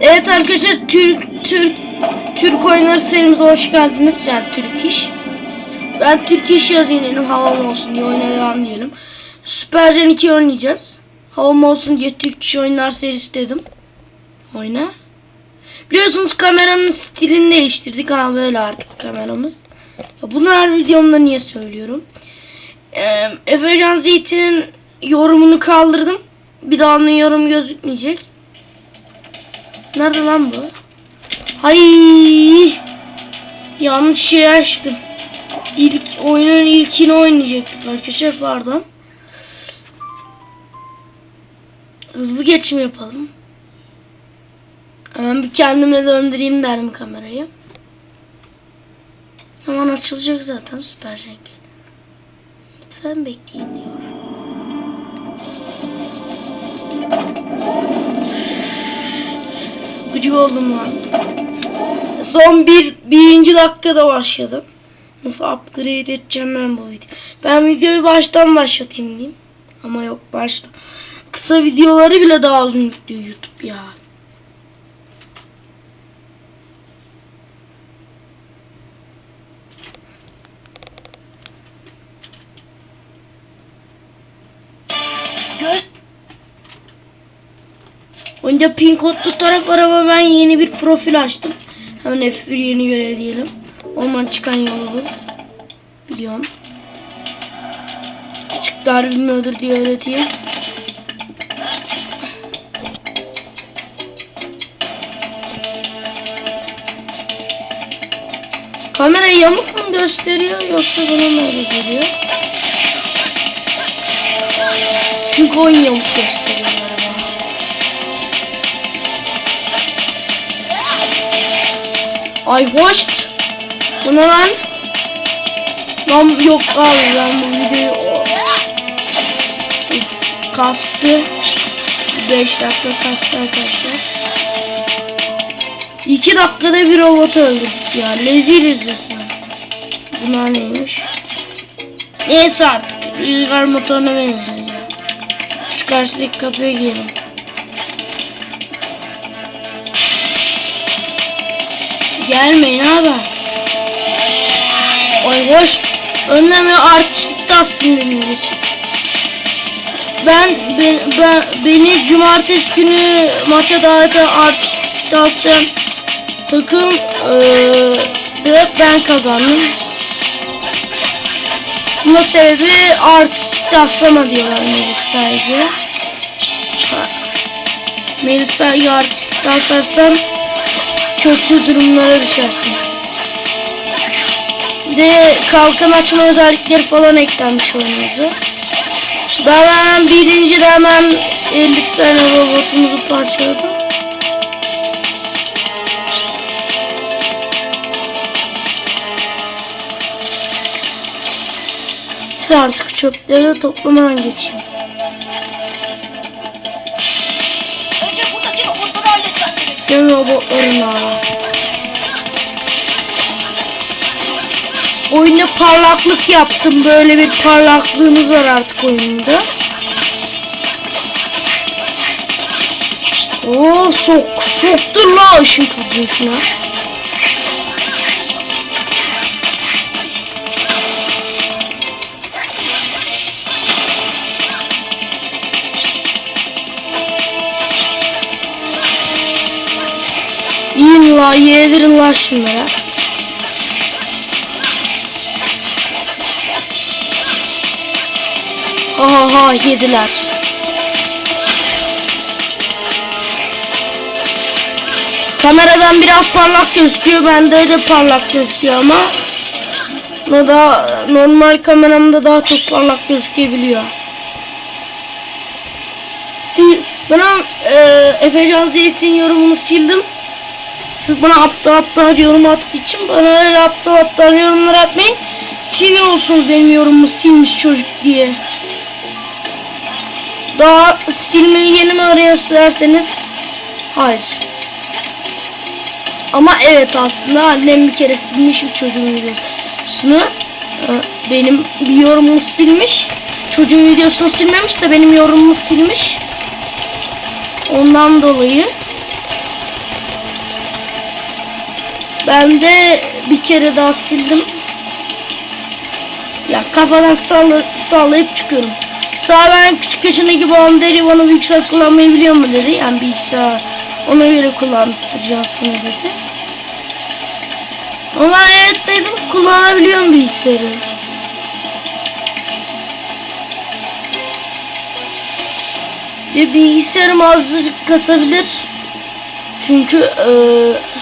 Evet arkadaşlar Türk Türk Türk oyunları serimize hoş geldiniz. Yani Türk iş. Ben Türk iş yazayım dedim havalı olsun diye oyuna devam diyelim. Super Gen 2 oynayacağız. Havalı olsun diye Türk iş oyunlar serisi dedim. Oyna. Biliyorsunuz kameranın stilini değiştirdik ama böyle artık kameramız. Her videomda niye söylüyorum? Ee, Efecan Zeytin'in yorumunu kaldırdım. Bir daha onun yorum gözükmeyecek. Nerede lan bu? Hay yanlış şey açtım. İlk oyunun ilkini oynayacaktık arkadaşlar pardon. Hızlı geçim yapalım. Hemen bir kendime döndüreyim derim kamerayı. Hemen açılacak zaten süper renk. Lütfen bekleyin diyor. Gıcık oldum lan. Son bir birinci dakikada başladım. Nasıl upgrade edeceğim ben bu video. Ben videoyu baştan başlatayım diyeyim. Ama yok başta. Kısa videoları bile daha uzun yüklüyor YouTube ya. Önce pin kodlu taraf var ama ben yeni bir profil açtım. Hemen F1 yeni görev diyelim. Orman çıkan yolu bu. Biliyorum. Küçükler bilmiyordur diye öğreteyim. Kamera yamuk mu gösteriyor yoksa bana mı öyle geliyor? Çünkü oyun yamuk gösteriyor Ay hoş. Bu ne lan? Lan yok abi ben bu videoyu kastı. 5 dakika kastı arkadaşlar. 2 dakikada bir robot öldürdük ya. Leziz resmen. Bunlar neymiş? Neyse artık. Rüzgar motoruna benziyor ya. Şu karşıdaki kapıya girelim. Gelmeyin abi. Oy hoş. Önleme artistlik aslında için. Ben, ben, ben beni cumartesi günü maça davet eden artistlik aslayan takım direkt ben kazandım. Buna sebebi artistlik aslama diyorlar Melis Belge. Melis Belge artistlik aslarsan kötü durumlara düşersin. De kalkan açma özellikleri falan eklenmiş oyunumuza. Ben birinci de hemen 50 tane robotumuzu parçaladım. İşte artık çöpleri toplamadan geçeyim. Halletmem gerek. Senin robotların abi. Oyunda parlaklık yaptım. Böyle bir parlaklığımız var artık oyunda. Oo sok. Soktur la ışın kızmışına. Yiyin la yedirin la şunlara. Ha ha ha yediler. Kameradan biraz parlak gözüküyor. Bende de parlak gözüküyor ama o da normal kameramda daha çok parlak gözükebiliyor. Ben e, Efecan Zeytin yorumunu sildim. Bana aptal aptal yorum attığı için bana öyle aptal aptal yorumlar atmayın. Sinir olsun benim yorumumu silmiş çocuk diye. Daha silmeyi yeni mi arıyorsunuz Hayır. Ama evet aslında annem bir kere silmiş bir çocuğun videosunu. Ee, Benim bir yorumumu silmiş. Çocuğun videosunu silmemiş de benim yorumumu silmiş. Ondan dolayı Ben de bir kere daha sildim. Ya kafadan salla, sallayıp çıkıyorum. Sağ ben küçük yaşındaki babam deri bana bilgisayar kullanmayı biliyor mu dedi. Yani bilgisayar ona göre kullanacağız bunu dedi. Ama evet dedim kullanabiliyorum bilgisayarı. Ve bilgisayarım azıcık kasabilir. Çünkü eee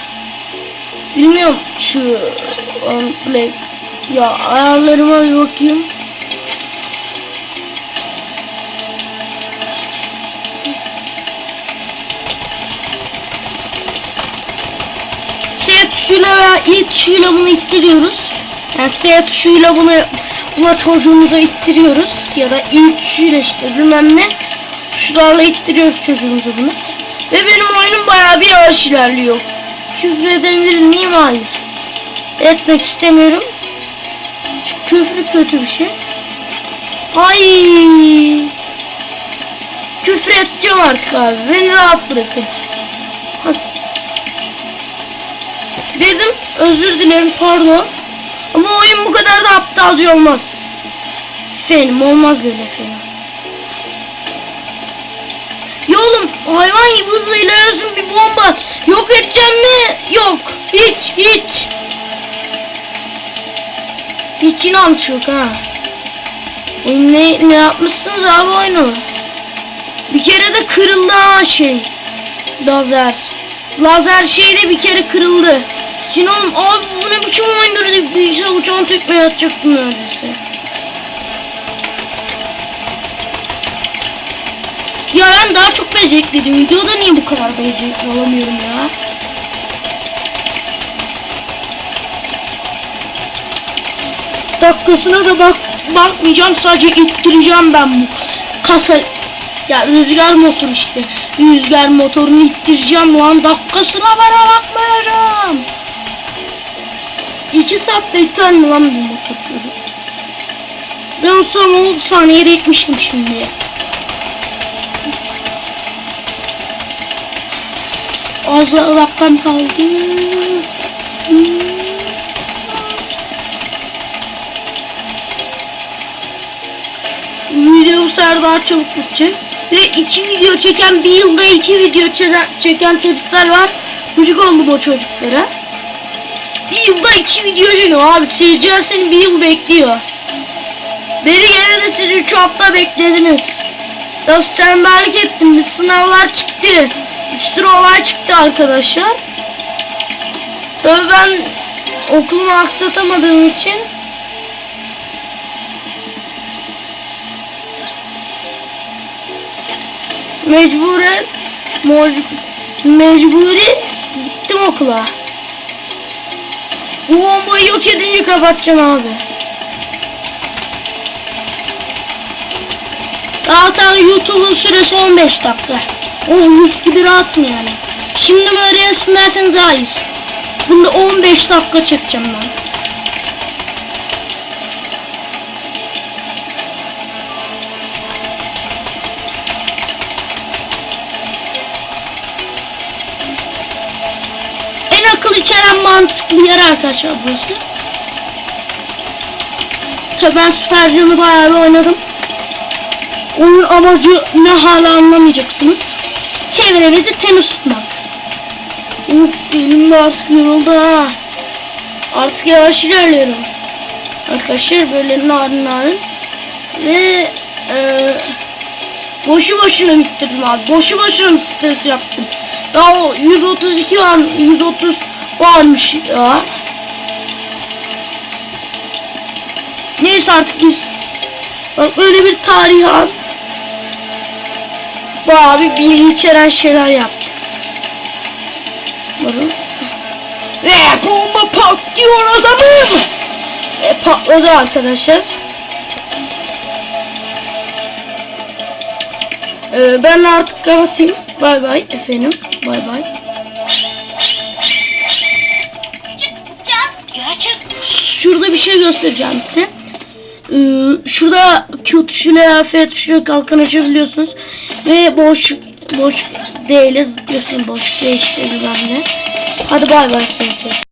bilmiyorum şu um, play ya ayarlarıma bir bakayım. S tuşuyla veya I tuşuyla bunu ittiriyoruz. Yani S tuşuyla bunu buna çocuğumuza ittiriyoruz. Ya da I tuşuyla işte bilmem ne. Tuşlarla ittiriyoruz çocuğumuza bunu. Ve benim oyunum bayağı bir yavaş ilerliyor. Küfür edebilir miyim? Hayır. Etmek istemiyorum. Küfür kötü bir şey. Ay. Küfür edeceğim artık abi. Beni rahat bırakın. Has. Dedim özür dilerim pardon. Ama oyun bu kadar da aptalca olmaz. Efendim olmaz böyle efendim. Ya oğlum hayvan gibi hızlı ilerliyorsun bir bomba. Yok edeceğim mi? Yok. Hiç hiç. Hiç inanç yok ha. Ne, ne yapmışsınız abi oyunu? Bir kere de kırıldı ha şey. Lazer. Lazer şey de bir kere kırıldı. Sinan abi bu ne biçim oyundur deyip bilgisayar uçağın tekmeye atacaktım neredeyse. Ya ben daha çok becerikliydim. Videoda niye bu kadar becerikli olamıyorum ya? Dakikasına da bak bakmayacağım sadece ittireceğim ben bu kasa ya rüzgar motor işte rüzgar motorunu ittireceğim lan dakikasına bana bakmayacağım. İki saatte iter mi lan bu motoru? Ben son 10 saniyede itmiştim şimdi. Az dakikam kaldı. Video bu daha çabuk bitecek. Ve iki video çeken bir yılda iki video çeken, çocuklar var. Çocuk oldum o çocuklara. Bir yılda iki video çekiyor abi. Seyirciler seni bir yıl bekliyor. Beni gene de siz üç hafta beklediniz. Ya standartlık ettim. Sınavlar çıktı. Bir sürü olay çıktı arkadaşlar. Tabii ben okulumu aksatamadığım için mecburen mecburi gittim okula. Bu bombayı yok edince kapatacağım abi. Zaten YouTube'un süresi 15 dakika. O mis gibi rahat mı yani? Şimdi mi öğreniyorsun derseniz hayır. Bunda 15 dakika çekeceğim ben. En akıl içeren mantıklı yer arkadaşlar burası. Tabii ben Super Can'ı bayağı bir oynadım. Onun amacı ne hala anlamayacaksınız. Çevremizi temiz tutmak. Uf elim de artık yoruldu ha. Artık yavaş ilerliyorum. Arkadaşlar böyle narin narin. Ve eee boşu boşuna bitirdim abi. Boşu boşuna stres yaptım. Daha o 132 var, 130 varmış ya. Neyse artık biz Bak böyle bir tarih an. Abi bilgi içeren şeyler yaptı. Bakın. Ve bomba patlıyor adamım. Ve patladı arkadaşlar. Ee, ben artık kapatayım. Bay bay efendim. Bay bay. Şurada bir şey göstereceğim size. Ee, şurada Q tuşuyla F tuşuyla kalkan açabiliyorsunuz. Ve boş boş D ile zıplıyorsun. Boş D işte ne. Hadi bay bay.